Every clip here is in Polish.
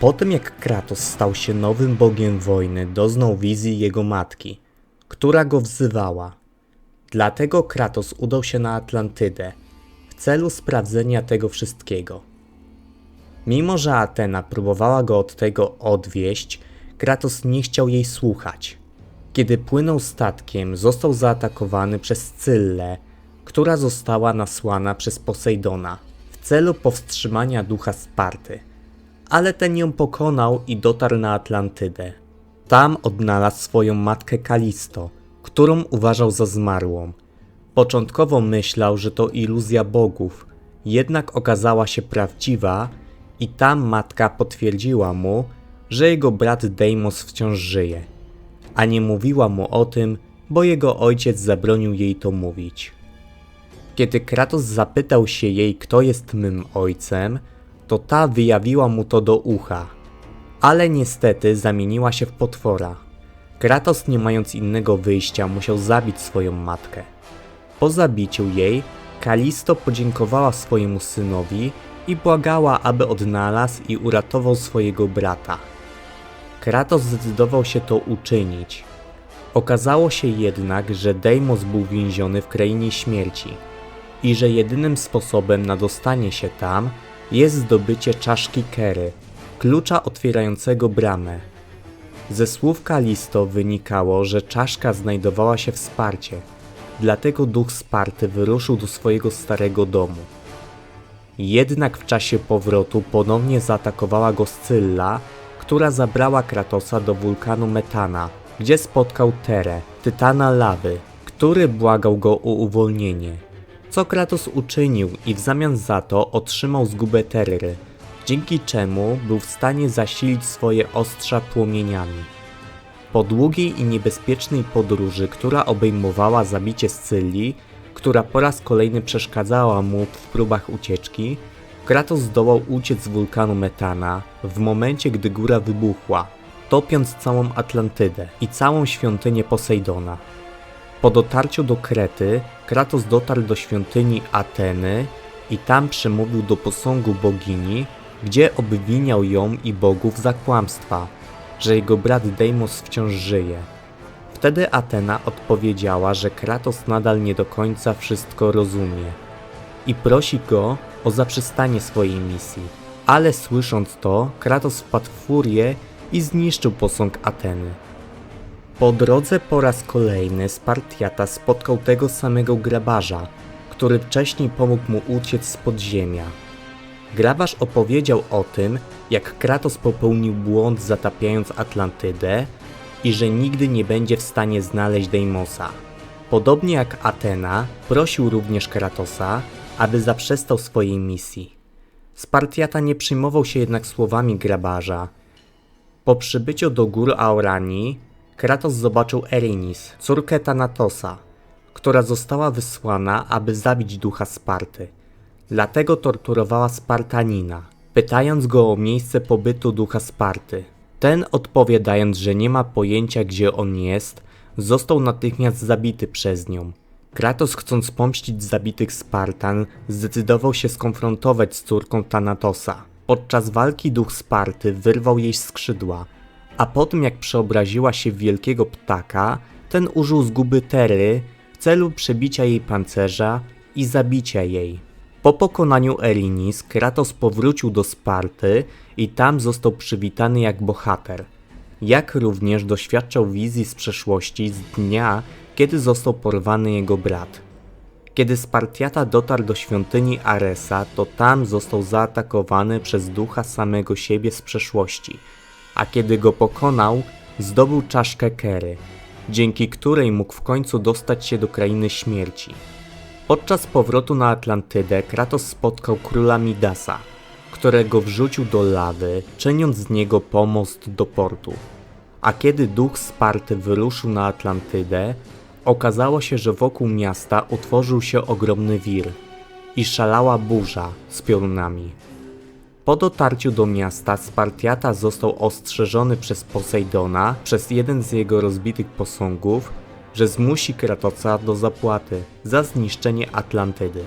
Po tym jak Kratos stał się nowym bogiem wojny, doznał wizji jego matki, która go wzywała. Dlatego Kratos udał się na Atlantydę w celu sprawdzenia tego wszystkiego. Mimo, że Atena próbowała go od tego odwieść, Kratos nie chciał jej słuchać. Kiedy płynął statkiem, został zaatakowany przez Scyllę, która została nasłana przez Posejdona w celu powstrzymania ducha Sparty. Ale ten ją pokonał i dotarł na Atlantydę. Tam odnalazł swoją matkę Kalisto, którą uważał za zmarłą. Początkowo myślał, że to iluzja bogów, jednak okazała się prawdziwa i tam matka potwierdziła mu, że jego brat Deimos wciąż żyje, a nie mówiła mu o tym, bo jego ojciec zabronił jej to mówić. Kiedy Kratos zapytał się jej, kto jest mym ojcem, to ta wyjawiła mu to do ucha, ale niestety zamieniła się w potwora. Kratos, nie mając innego wyjścia, musiał zabić swoją matkę. Po zabiciu jej, Kalisto podziękowała swojemu synowi i błagała, aby odnalazł i uratował swojego brata. Kratos zdecydował się to uczynić. Okazało się jednak, że Deimos był więziony w krainie śmierci i że jedynym sposobem na dostanie się tam jest zdobycie czaszki Kery, klucza otwierającego bramę. Ze słów Kalisto wynikało, że czaszka znajdowała się w Sparcie, dlatego duch Sparty wyruszył do swojego starego domu. Jednak w czasie powrotu ponownie zaatakowała go Scylla, która zabrała Kratosa do wulkanu Metana, gdzie spotkał Terę, tytana lawy, który błagał go o uwolnienie. Co Kratos uczynił i w zamian za to otrzymał zgubę Terry, dzięki czemu był w stanie zasilić swoje ostrza płomieniami. Po długiej i niebezpiecznej podróży, która obejmowała zabicie Scylii, która po raz kolejny przeszkadzała mu w próbach ucieczki, Kratos zdołał uciec z wulkanu Metana w momencie, gdy góra wybuchła, topiąc całą Atlantydę i całą świątynię Posejdona. Po dotarciu do Krety, Kratos dotarł do świątyni Ateny i tam przemówił do posągu bogini, gdzie obwiniał ją i bogów za kłamstwa, że jego brat Deimos wciąż żyje. Wtedy Atena odpowiedziała, że Kratos nadal nie do końca wszystko rozumie i prosi go o zaprzestanie swojej misji. Ale słysząc to, Kratos wpadł w furię i zniszczył posąg Ateny. Po drodze po raz kolejny Spartiata spotkał tego samego grabarza, który wcześniej pomógł mu uciec z podziemia. Grabarz opowiedział o tym, jak Kratos popełnił błąd zatapiając Atlantydę i że nigdy nie będzie w stanie znaleźć Deimosa. Podobnie jak Atena, prosił również Kratosa, aby zaprzestał swojej misji. Spartiata nie przyjmował się jednak słowami grabarza. Po przybyciu do gór Auranii, Kratos zobaczył Erinis, córkę Thanatosa, która została wysłana, aby zabić ducha Sparty. Dlatego torturowała Spartanina, pytając go o miejsce pobytu ducha Sparty. Ten odpowiadając, że nie ma pojęcia gdzie on jest, został natychmiast zabity przez nią. Kratos chcąc pomścić zabitych Spartan, zdecydował się skonfrontować z córką Thanatosa. Podczas walki duch Sparty wyrwał jej skrzydła, a po tym jak przeobraziła się w wielkiego ptaka, ten użył zguby Tery w celu przebicia jej pancerza i zabicia jej. Po pokonaniu Erinis, Kratos powrócił do Sparty i tam został przywitany jak bohater. Jak również doświadczał wizji z przeszłości z dnia, kiedy został porwany jego brat. Kiedy Spartiata dotarł do świątyni Aresa, to tam został zaatakowany przez ducha samego siebie z przeszłości, a kiedy go pokonał, zdobył czaszkę Kery, dzięki której mógł w końcu dostać się do krainy śmierci. Podczas powrotu na Atlantydę Kratos spotkał króla Midasa, którego wrzucił do lawy, czyniąc z niego pomost do portu. A kiedy duch Sparty wyruszył na Atlantydę, okazało się, że wokół miasta utworzył się ogromny wir i szalała burza z piorunami. Po dotarciu do miasta Spartiata został ostrzeżony przez Posejdona, przez jeden z jego rozbitych posągów, że zmusi Kratosa do zapłaty za zniszczenie Atlantydy.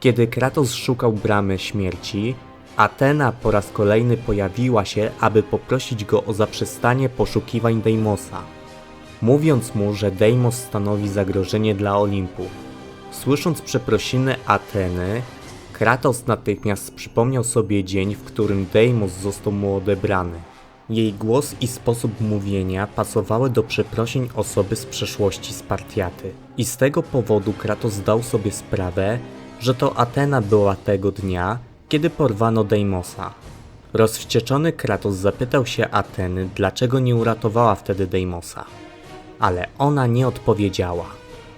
Kiedy Kratos szukał bramy śmierci, Atena po raz kolejny pojawiła się, aby poprosić go o zaprzestanie poszukiwań Deimosa, mówiąc mu, że Deimos stanowi zagrożenie dla Olimpu. Słysząc przeprosiny Ateny, Kratos natychmiast przypomniał sobie dzień, w którym Deimos został mu odebrany. Jej głos i sposób mówienia pasowały do przeprosin osoby z przeszłości Spartiaty. I z tego powodu Kratos zdał sobie sprawę, że to Atena była tego dnia, kiedy porwano Deimosa. Rozwścieczony Kratos zapytał się Ateny, dlaczego nie uratowała wtedy Deimosa. Ale ona nie odpowiedziała.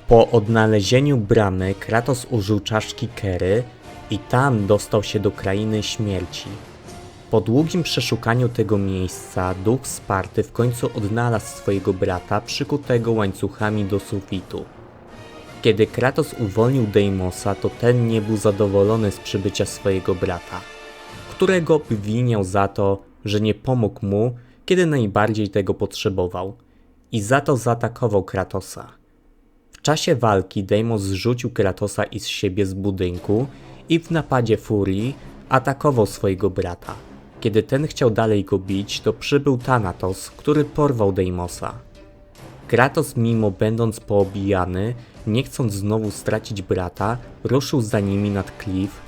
Po odnalezieniu bramy Kratos użył czaszki Kery i tam dostał się do krainy śmierci. Po długim przeszukaniu tego miejsca, duch Sparty w końcu odnalazł swojego brata przykutego łańcuchami do sufitu. Kiedy Kratos uwolnił Deimosa, to ten nie był zadowolony z przybycia swojego brata, którego obwiniał za to, że nie pomógł mu, kiedy najbardziej tego potrzebował, i za to zaatakował Kratosa. W czasie walki Deimos zrzucił Kratosa i z siebie z budynku i w napadzie furii atakował swojego brata. Kiedy ten chciał dalej go bić, to przybył Thanatos, który porwał Deimosa. Kratos, mimo będąc poobijany, nie chcąc znowu stracić brata, ruszył za nimi nad klif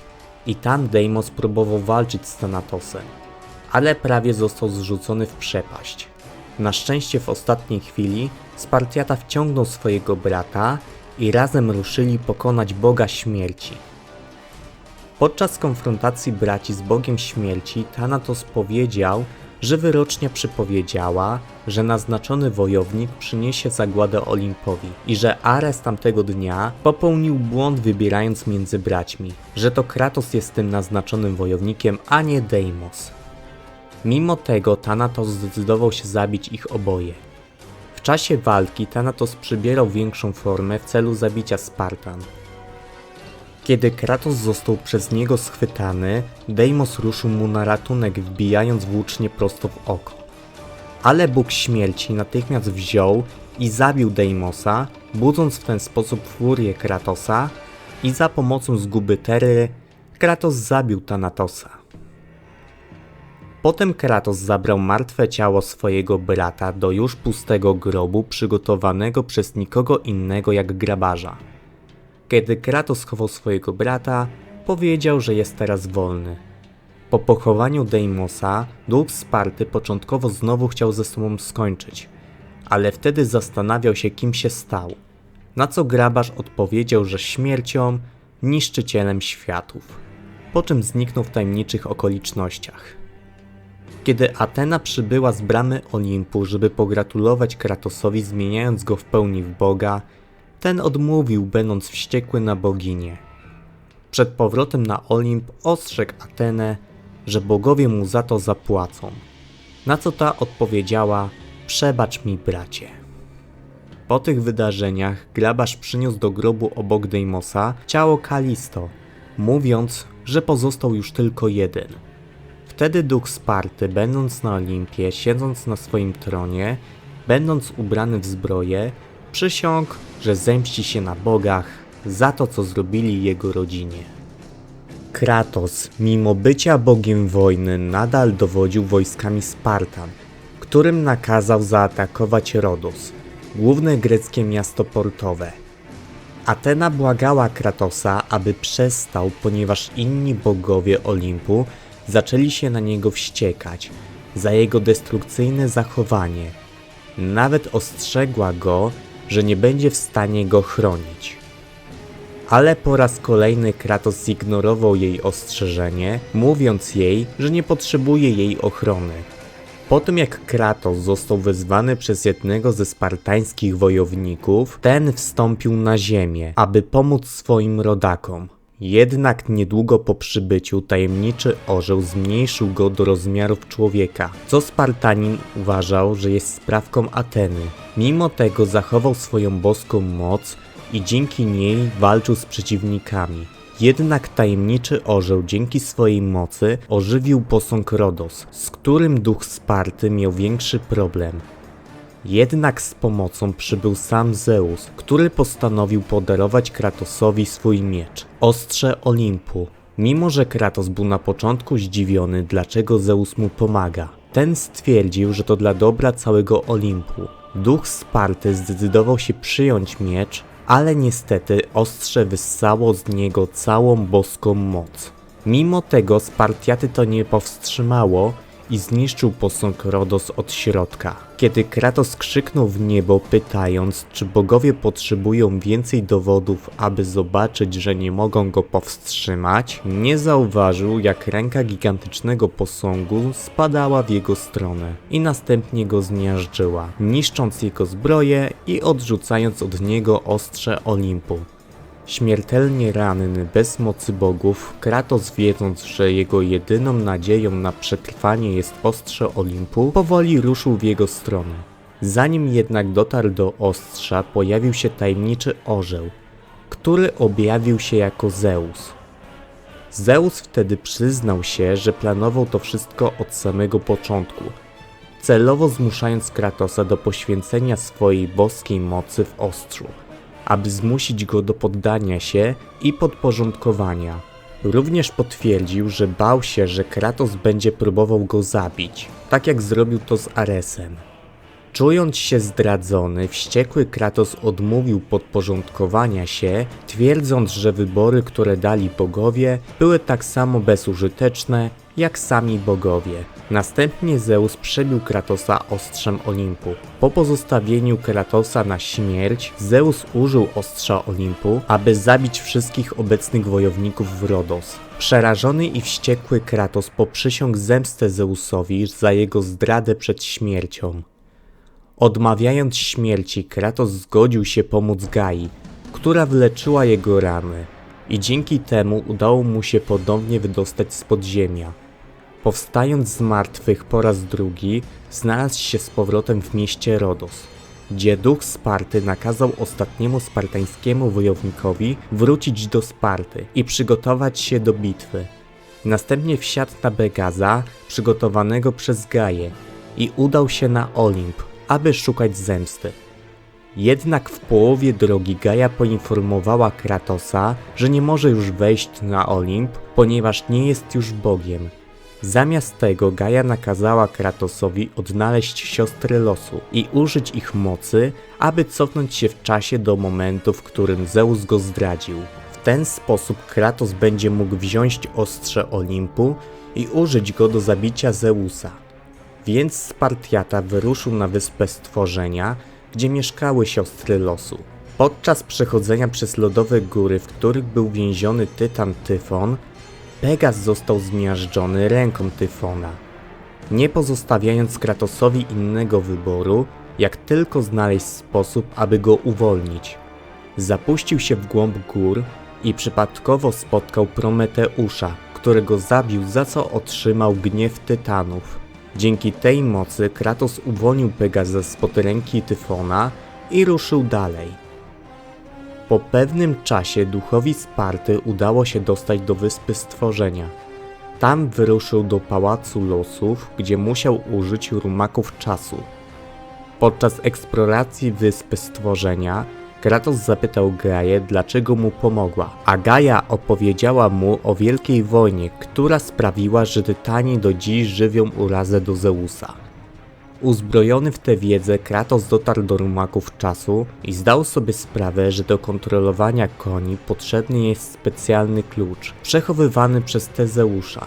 i tam Deimos próbował walczyć z Thanatosem, ale prawie został zrzucony w przepaść. Na szczęście w ostatniej chwili Spartiata wciągnął swojego brata i razem ruszyli pokonać Boga Śmierci. Podczas konfrontacji braci z Bogiem Śmierci Thanatos powiedział, że wyrocznia przypowiedziała, że naznaczony wojownik przyniesie zagładę Olimpowi i że Ares tamtego dnia popełnił błąd wybierając między braćmi, że to Kratos jest tym naznaczonym wojownikiem, a nie Deimos. Mimo tego Thanatos zdecydował się zabić ich oboje. W czasie walki Thanatos przybierał większą formę w celu zabicia Spartan. Kiedy Kratos został przez niego schwytany, Deimos ruszył mu na ratunek wbijając włócznie prosto w oko. Ale Bóg Śmierci natychmiast wziął i zabił Deimosa, budząc w ten sposób furię Kratosa i za pomocą zguby Tery Kratos zabił Thanatosa. Potem Kratos zabrał martwe ciało swojego brata do już pustego grobu przygotowanego przez nikogo innego jak grabarza. Kiedy Kratos chował swojego brata, powiedział, że jest teraz wolny. Po pochowaniu Deimosa, duch Sparty początkowo znowu chciał ze sobą skończyć, ale wtedy zastanawiał się, kim się stał. Na co grabarz odpowiedział, że śmiercią, niszczycielem światów, po czym zniknął w tajemniczych okolicznościach. Kiedy Atena przybyła z bramy Olimpu, żeby pogratulować Kratosowi, zmieniając go w pełni w Boga, ten odmówił, będąc wściekły na boginię. Przed powrotem na Olimp ostrzegł Atenę, że bogowie mu za to zapłacą. Na co ta odpowiedziała: Przebacz mi, bracie. Po tych wydarzeniach grabarz przyniósł do grobu obok Deimosa ciało Kalisto, mówiąc, że pozostał już tylko jeden. Wtedy duch Sparty, będąc na Olimpie, siedząc na swoim tronie, będąc ubrany w zbroję, przysiągł, że zemści się na bogach za to, co zrobili jego rodzinie. Kratos, mimo bycia bogiem wojny, nadal dowodził wojskami Spartan, którym nakazał zaatakować Rodos, główne greckie miasto portowe. Atena błagała Kratosa, aby przestał, ponieważ inni bogowie Olimpu zaczęli się na niego wściekać za jego destrukcyjne zachowanie. Nawet ostrzegła go, że nie będzie w stanie go chronić. Ale po raz kolejny Kratos zignorował jej ostrzeżenie, mówiąc jej, że nie potrzebuje jej ochrony. Po tym jak Kratos został wezwany przez jednego ze spartańskich wojowników, ten wstąpił na ziemię, aby pomóc swoim rodakom. Jednak niedługo po przybyciu tajemniczy orzeł zmniejszył go do rozmiarów człowieka, co Spartanin uważał, że jest sprawką Ateny. Mimo tego zachował swoją boską moc i dzięki niej walczył z przeciwnikami. Jednak tajemniczy orzeł dzięki swojej mocy ożywił posąg Rodos, z którym duch Sparty miał większy problem. Jednak z pomocą przybył sam Zeus, który postanowił podarować Kratosowi swój miecz, ostrze Olimpu. Mimo, że Kratos był na początku zdziwiony, dlaczego Zeus mu pomaga, ten stwierdził, że to dla dobra całego Olimpu. Duch Sparty zdecydował się przyjąć miecz, ale niestety ostrze wyssało z niego całą boską moc. Mimo tego Spartiaty to nie powstrzymało i zniszczył posąg Rodos od środka. Kiedy Kratos krzyknął w niebo pytając, czy bogowie potrzebują więcej dowodów, aby zobaczyć, że nie mogą go powstrzymać, nie zauważył jak ręka gigantycznego posągu spadała w jego stronę i następnie go zmiażdżyła, niszcząc jego zbroję i odrzucając od niego ostrze Olimpu. Śmiertelnie ranny, bez mocy bogów, Kratos wiedząc, że jego jedyną nadzieją na przetrwanie jest ostrze Olimpu, powoli ruszył w jego stronę. Zanim jednak dotarł do ostrza, pojawił się tajemniczy orzeł, który objawił się jako Zeus. Zeus wtedy przyznał się, że planował to wszystko od samego początku, celowo zmuszając Kratosa do poświęcenia swojej boskiej mocy w ostrzu aby zmusić go do poddania się i podporządkowania. Również potwierdził, że bał się, że Kratos będzie próbował go zabić, tak jak zrobił to z Aresem. Czując się zdradzony, wściekły Kratos odmówił podporządkowania się, twierdząc, że wybory, które dali bogowie, były tak samo bezużyteczne jak sami bogowie. Następnie Zeus przebił Kratosa ostrzem Olimpu. Po pozostawieniu Kratosa na śmierć, Zeus użył ostrza Olimpu, aby zabić wszystkich obecnych wojowników w Rodos. Przerażony i wściekły Kratos poprzysiągł zemstę Zeusowi za jego zdradę przed śmiercią. Odmawiając śmierci, Kratos zgodził się pomóc Gai, która wyleczyła jego rany i dzięki temu udało mu się ponownie wydostać z podziemia. Powstając z martwych po raz drugi, znalazł się z powrotem w mieście Rodos, gdzie duch Sparty nakazał ostatniemu spartańskiemu wojownikowi wrócić do Sparty i przygotować się do bitwy. Następnie wsiadł na Begaza, przygotowanego przez Gaję, i udał się na Olimp, aby szukać zemsty. Jednak w połowie drogi Gaja poinformowała Kratosa, że nie może już wejść na Olimp, ponieważ nie jest już Bogiem. Zamiast tego Gaja nakazała Kratosowi odnaleźć siostry losu i użyć ich mocy, aby cofnąć się w czasie do momentu, w którym Zeus go zdradził. W ten sposób Kratos będzie mógł wziąć ostrze Olimpu i użyć go do zabicia Zeusa. Więc Spartiata wyruszył na wyspę stworzenia, gdzie mieszkały siostry losu. Podczas przechodzenia przez lodowe góry, w których był więziony Tytan Tyfon, Pegas został zmiażdżony ręką Tyfona. Nie pozostawiając Kratosowi innego wyboru, jak tylko znaleźć sposób, aby go uwolnić. Zapuścił się w głąb gór i przypadkowo spotkał Prometeusza, którego zabił za co otrzymał gniew Tytanów. Dzięki tej mocy Kratos uwolnił Pegasa spod ręki Tyfona i ruszył dalej. Po pewnym czasie duchowi Sparty udało się dostać do Wyspy Stworzenia. Tam wyruszył do Pałacu Losów, gdzie musiał użyć rumaków czasu. Podczas eksploracji Wyspy Stworzenia Kratos zapytał Gaję, dlaczego mu pomogła, a Gaja opowiedziała mu o wielkiej wojnie, która sprawiła, że Tytani do dziś żywią urazę do Zeusa. Uzbrojony w tę wiedzę, Kratos dotarł do rumaków czasu i zdał sobie sprawę, że do kontrolowania koni potrzebny jest specjalny klucz, przechowywany przez Tezeusza.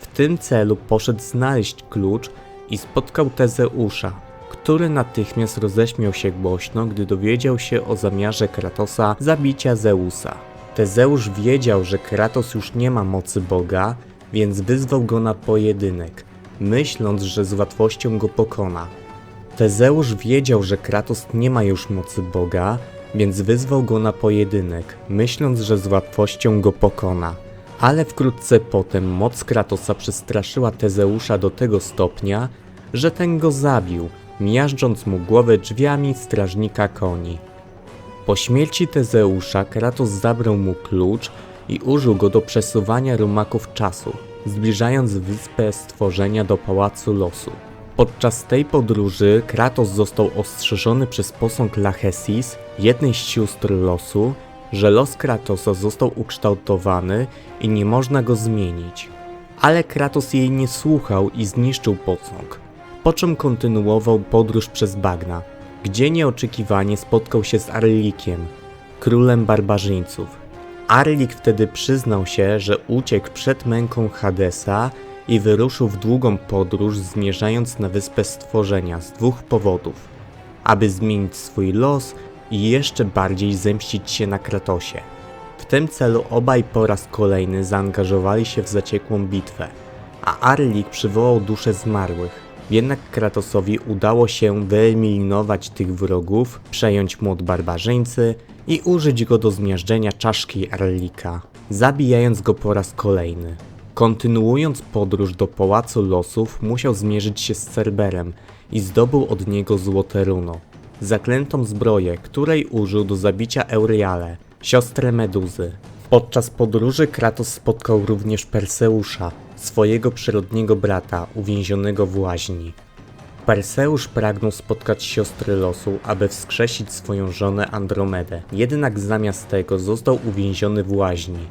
W tym celu poszedł znaleźć klucz i spotkał Tezeusza, który natychmiast roześmiał się głośno, gdy dowiedział się o zamiarze Kratosa zabicia Zeusa. Tezeusz wiedział, że Kratos już nie ma mocy Boga, więc wyzwał go na pojedynek myśląc, że z łatwością go pokona. Tezeusz wiedział, że Kratos nie ma już mocy Boga, więc wyzwał go na pojedynek, myśląc, że z łatwością go pokona. Ale wkrótce potem moc Kratosa przestraszyła Tezeusza do tego stopnia, że ten go zabił, miażdżąc mu głowę drzwiami strażnika koni. Po śmierci Tezeusza Kratos zabrał mu klucz i użył go do przesuwania rumaków czasu, zbliżając wyspę stworzenia do Pałacu Losu. Podczas tej podróży Kratos został ostrzeżony przez posąg Lachesis, jednej z sióstr losu, że los Kratosa został ukształtowany i nie można go zmienić. Ale Kratos jej nie słuchał i zniszczył posąg, po czym kontynuował podróż przez bagna, gdzie nieoczekiwanie spotkał się z Arlikiem, królem barbarzyńców. Arlik wtedy przyznał się, że uciekł przed męką Hadesa i wyruszył w długą podróż zmierzając na wyspę stworzenia z dwóch powodów. Aby zmienić swój los i jeszcze bardziej zemścić się na Kratosie. W tym celu obaj po raz kolejny zaangażowali się w zaciekłą bitwę, a Arlik przywołał dusze zmarłych. Jednak Kratosowi udało się wyeliminować tych wrogów, przejąć młot barbarzyńcy i użyć go do zmiażdżenia czaszki Arlika, zabijając go po raz kolejny. Kontynuując podróż do Pałacu Losów, musiał zmierzyć się z Cerberem i zdobył od niego złote runo, zaklętą zbroję, której użył do zabicia Euryale, siostrę Meduzy. Podczas podróży Kratos spotkał również Perseusza, swojego przyrodniego brata, uwięzionego w łaźni. Perseusz pragnął spotkać siostry losu, aby wskrzesić swoją żonę Andromedę, jednak zamiast tego został uwięziony w łaźni.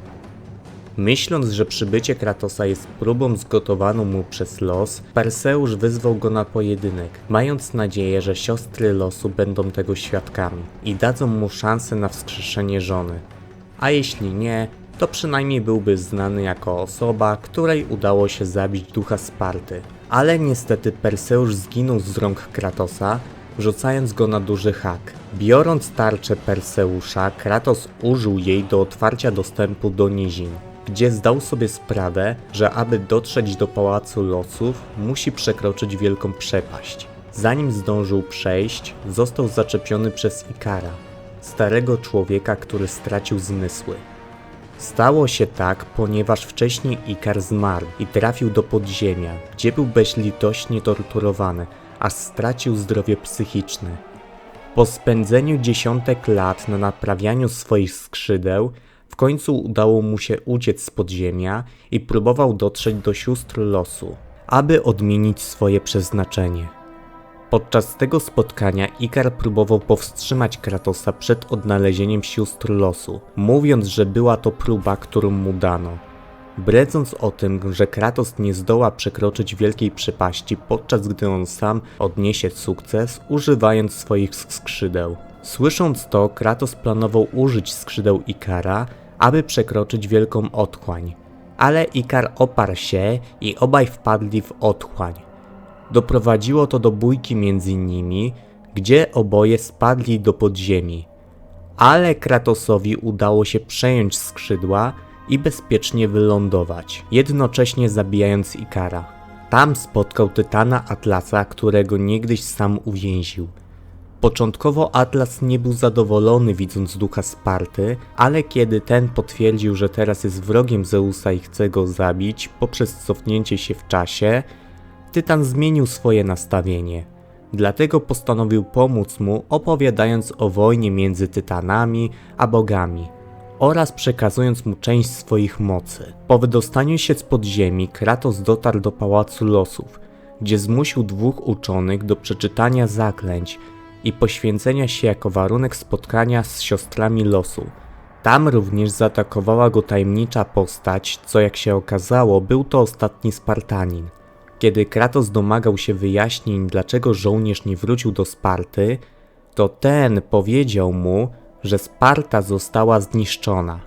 Myśląc, że przybycie Kratosa jest próbą zgotowaną mu przez los, Perseusz wyzwał go na pojedynek, mając nadzieję, że siostry losu będą tego świadkami i dadzą mu szansę na wskrzeszenie żony. A jeśli nie, to przynajmniej byłby znany jako osoba, której udało się zabić ducha Sparty. Ale niestety Perseusz zginął z rąk Kratosa, rzucając go na duży hak. Biorąc tarczę Perseusza, Kratos użył jej do otwarcia dostępu do nizin, gdzie zdał sobie sprawę, że aby dotrzeć do Pałacu Losów, musi przekroczyć wielką przepaść. Zanim zdążył przejść, został zaczepiony przez Ikara, starego człowieka, który stracił zmysły. Stało się tak, ponieważ wcześniej Ikar zmarł i trafił do podziemia, gdzie był bezlitośnie torturowany, aż stracił zdrowie psychiczne. Po spędzeniu dziesiątek lat na naprawianiu swoich skrzydeł, w końcu udało mu się uciec z podziemia i próbował dotrzeć do sióstr losu, aby odmienić swoje przeznaczenie. Podczas tego spotkania Ikar próbował powstrzymać Kratosa przed odnalezieniem sióstr losu, mówiąc, że była to próba, którą mu dano. Bredząc o tym, że Kratos nie zdoła przekroczyć wielkiej przepaści, podczas gdy on sam odniesie sukces, używając swoich skrzydeł. Słysząc to, Kratos planował użyć skrzydeł Ikara, aby przekroczyć wielką otchłań. Ale Ikar oparł się i obaj wpadli w otchłań. Doprowadziło to do bójki między nimi, gdzie oboje spadli do podziemi. Ale Kratosowi udało się przejąć skrzydła i bezpiecznie wylądować, jednocześnie zabijając Ikara. Tam spotkał Tytana Atlasa, którego niegdyś sam uwięził. Początkowo Atlas nie był zadowolony widząc ducha Sparty, ale kiedy ten potwierdził, że teraz jest wrogiem Zeusa i chce go zabić poprzez cofnięcie się w czasie, Tytan zmienił swoje nastawienie. Dlatego postanowił pomóc mu, opowiadając o wojnie między Tytanami a bogami oraz przekazując mu część swoich mocy. Po wydostaniu się z podziemi, Kratos dotarł do Pałacu Losów, gdzie zmusił dwóch uczonych do przeczytania zaklęć i poświęcenia się jako warunek spotkania z siostrami losu. Tam również zaatakowała go tajemnicza postać, co jak się okazało, był to ostatni Spartanin. Kiedy Kratos domagał się wyjaśnień, dlaczego żołnierz nie wrócił do Sparty, to ten powiedział mu, że Sparta została zniszczona,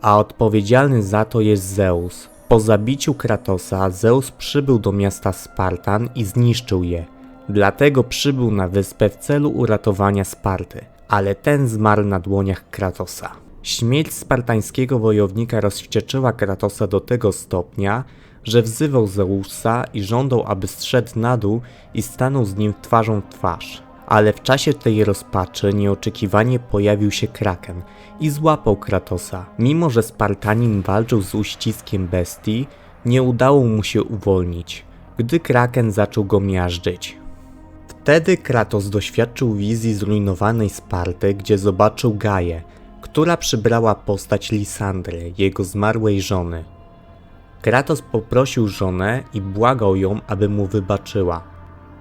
a odpowiedzialny za to jest Zeus. Po zabiciu Kratosa Zeus przybył do miasta Spartan i zniszczył je. Dlatego przybył na wyspę w celu uratowania Sparty, ale ten zmarł na dłoniach Kratosa. Śmierć spartańskiego wojownika rozwścieczyła Kratosa do tego stopnia, że wzywał Zeusa i żądał, aby zszedł na dół i stanął z nim twarzą w twarz. Ale w czasie tej rozpaczy nieoczekiwanie pojawił się Kraken i złapał Kratosa. Mimo, że Spartanin walczył z uściskiem bestii, nie udało mu się uwolnić, gdy Kraken zaczął go miażdżyć. Wtedy Kratos doświadczył wizji zrujnowanej Sparty, gdzie zobaczył Gaję, która przybrała postać Lisandry, jego zmarłej żony. Kratos poprosił żonę i błagał ją, aby mu wybaczyła.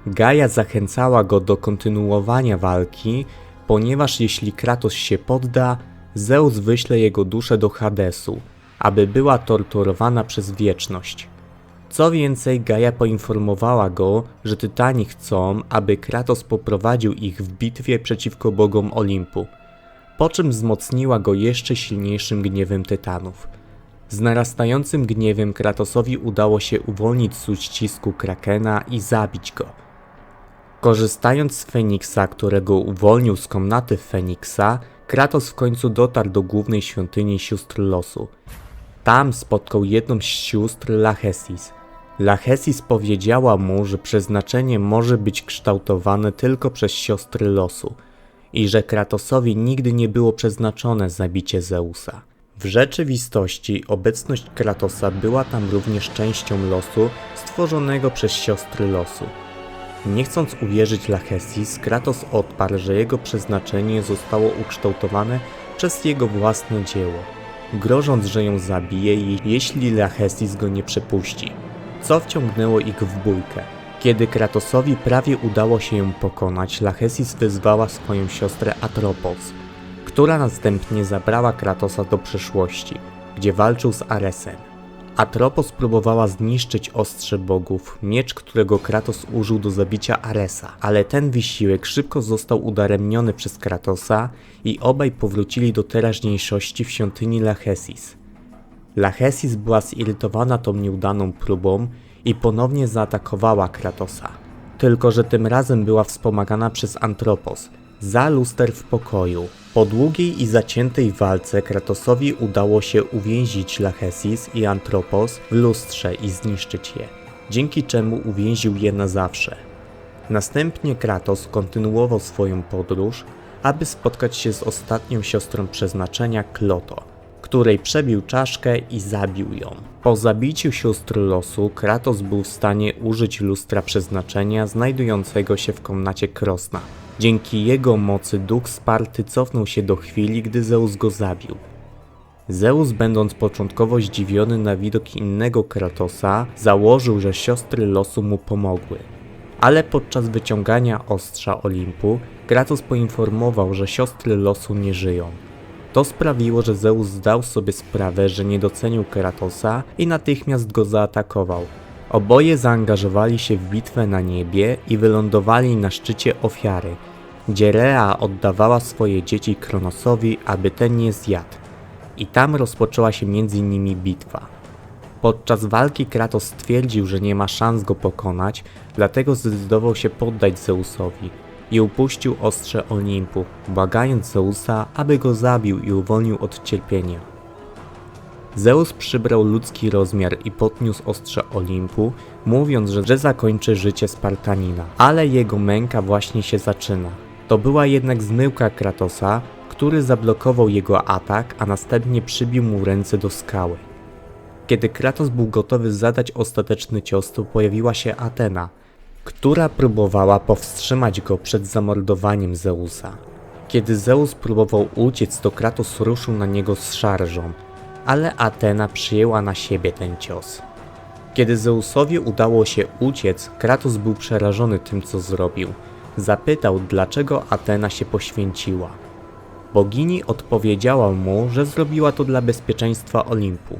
Gaja zachęcała go do kontynuowania walki, ponieważ jeśli Kratos się podda, Zeus wyśle jego duszę do Hadesu, aby była torturowana przez wieczność. Co więcej, Gaia poinformowała go, że Tytani chcą, aby Kratos poprowadził ich w bitwie przeciwko bogom Olimpu, po czym wzmocniła go jeszcze silniejszym gniewem Tytanów. Z narastającym gniewem Kratosowi udało się uwolnić z uścisku Krakena i zabić go. Korzystając z Feniksa, którego uwolnił z komnaty Feniksa, Kratos w końcu dotarł do głównej świątyni sióstr losu. Tam spotkał jedną z sióstr Lachesis. Lachesis powiedziała mu, że przeznaczenie może być kształtowane tylko przez siostry losu i że Kratosowi nigdy nie było przeznaczone zabicie Zeusa. W rzeczywistości obecność Kratosa była tam również częścią losu stworzonego przez siostry losu. Nie chcąc uwierzyć Lachesis, Kratos odparł, że jego przeznaczenie zostało ukształtowane przez jego własne dzieło, grożąc, że ją zabije, jeśli Lachesis go nie przepuści, co wciągnęło ich w bójkę. Kiedy Kratosowi prawie udało się ją pokonać, Lachesis wyzwała swoją siostrę Atropos, która następnie zabrała Kratosa do przeszłości, gdzie walczył z Aresem. Atropos próbowała zniszczyć ostrze bogów, miecz którego Kratos użył do zabicia Aresa, ale ten wysiłek szybko został udaremniony przez Kratosa i obaj powrócili do teraźniejszości w świątyni Lachesis. Lachesis była zirytowana tą nieudaną próbą i ponownie zaatakowała Kratosa. Tylko, że tym razem była wspomagana przez Antropos, za luster w pokoju. Po długiej i zaciętej walce Kratosowi udało się uwięzić Lachesis i Antropos w lustrze i zniszczyć je, dzięki czemu uwięził je na zawsze. Następnie Kratos kontynuował swoją podróż, aby spotkać się z ostatnią siostrą przeznaczenia Kloto, której przebił czaszkę i zabił ją. Po zabiciu sióstr losu Kratos był w stanie użyć lustra przeznaczenia znajdującego się w komnacie Krosna. Dzięki jego mocy duch Sparty cofnął się do chwili, gdy Zeus go zabił. Zeus, będąc początkowo zdziwiony na widok innego Kratosa, założył, że siostry losu mu pomogły. Ale podczas wyciągania ostrza Olimpu, Kratos poinformował, że siostry losu nie żyją. To sprawiło, że Zeus zdał sobie sprawę, że nie docenił Kratosa i natychmiast go zaatakował. Oboje zaangażowali się w bitwę na niebie i wylądowali na szczycie ofiary, gdzie Rea oddawała swoje dzieci Kronosowi, aby ten je zjadł. I tam rozpoczęła się między nimi bitwa. Podczas walki Kratos stwierdził, że nie ma szans go pokonać, dlatego zdecydował się poddać Zeusowi i upuścił ostrze Olimpu, błagając Zeusa, aby go zabił i uwolnił od cierpienia. Zeus przybrał ludzki rozmiar i podniósł ostrze Olimpu, mówiąc, że, że zakończy życie Spartanina. Ale jego męka właśnie się zaczyna. To była jednak zmyłka Kratosa, który zablokował jego atak, a następnie przybił mu ręce do skały. Kiedy Kratos był gotowy zadać ostateczny cios, to pojawiła się Atena, która próbowała powstrzymać go przed zamordowaniem Zeusa. Kiedy Zeus próbował uciec, to Kratos ruszył na niego z szarżą, ale Atena przyjęła na siebie ten cios. Kiedy Zeusowi udało się uciec, Kratos był przerażony tym, co zrobił. Zapytał, dlaczego Atena się poświęciła. Bogini odpowiedziała mu, że zrobiła to dla bezpieczeństwa Olimpu.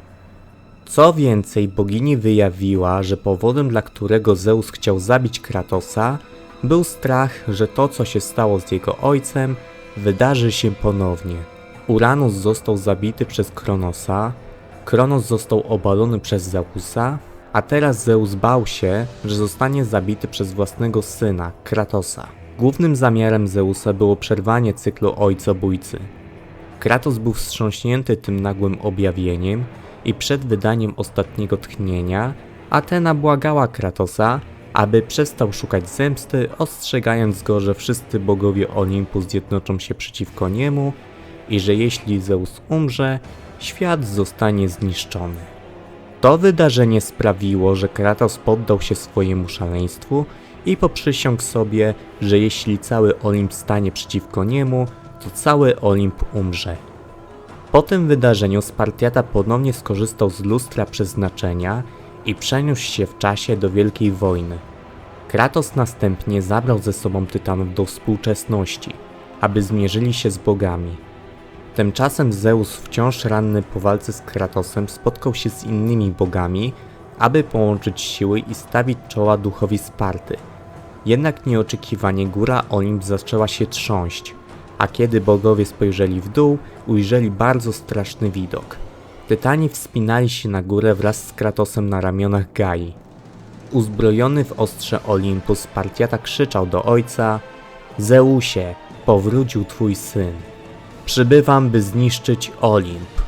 Co więcej, bogini wyjawiła, że powodem, dla którego Zeus chciał zabić Kratosa, był strach, że to, co się stało z jego ojcem, wydarzy się ponownie. Uranus został zabity przez Kronosa, Kronos został obalony przez Zeusa, a teraz Zeus bał się, że zostanie zabity przez własnego syna, Kratosa. Głównym zamiarem Zeusa było przerwanie cyklu ojca-bójcy. Kratos był wstrząśnięty tym nagłym objawieniem i przed wydaniem ostatniego tchnienia Atena błagała Kratosa, aby przestał szukać zemsty, ostrzegając go, że wszyscy bogowie Olimpu zjednoczą się przeciwko niemu i że jeśli Zeus umrze, świat zostanie zniszczony. To wydarzenie sprawiło, że Kratos poddał się swojemu szaleństwu i poprzysiągł sobie, że jeśli cały Olimp stanie przeciwko niemu, to cały Olimp umrze. Po tym wydarzeniu Spartiata ponownie skorzystał z lustra przeznaczenia i przeniósł się w czasie do Wielkiej Wojny. Kratos następnie zabrał ze sobą Tytanów do współczesności, aby zmierzyli się z bogami. Tymczasem Zeus, wciąż ranny po walce z Kratosem, spotkał się z innymi bogami, aby połączyć siły i stawić czoła duchowi Sparty. Jednak nieoczekiwanie góra Olimp zaczęła się trząść, a kiedy bogowie spojrzeli w dół, ujrzeli bardzo straszny widok. Tytani wspinali się na górę wraz z Kratosem na ramionach Gai. Uzbrojony w ostrze Olimpu, Spartiata krzyczał do ojca: Zeusie, powrócił twój syn. Przybywam, by zniszczyć Olimp.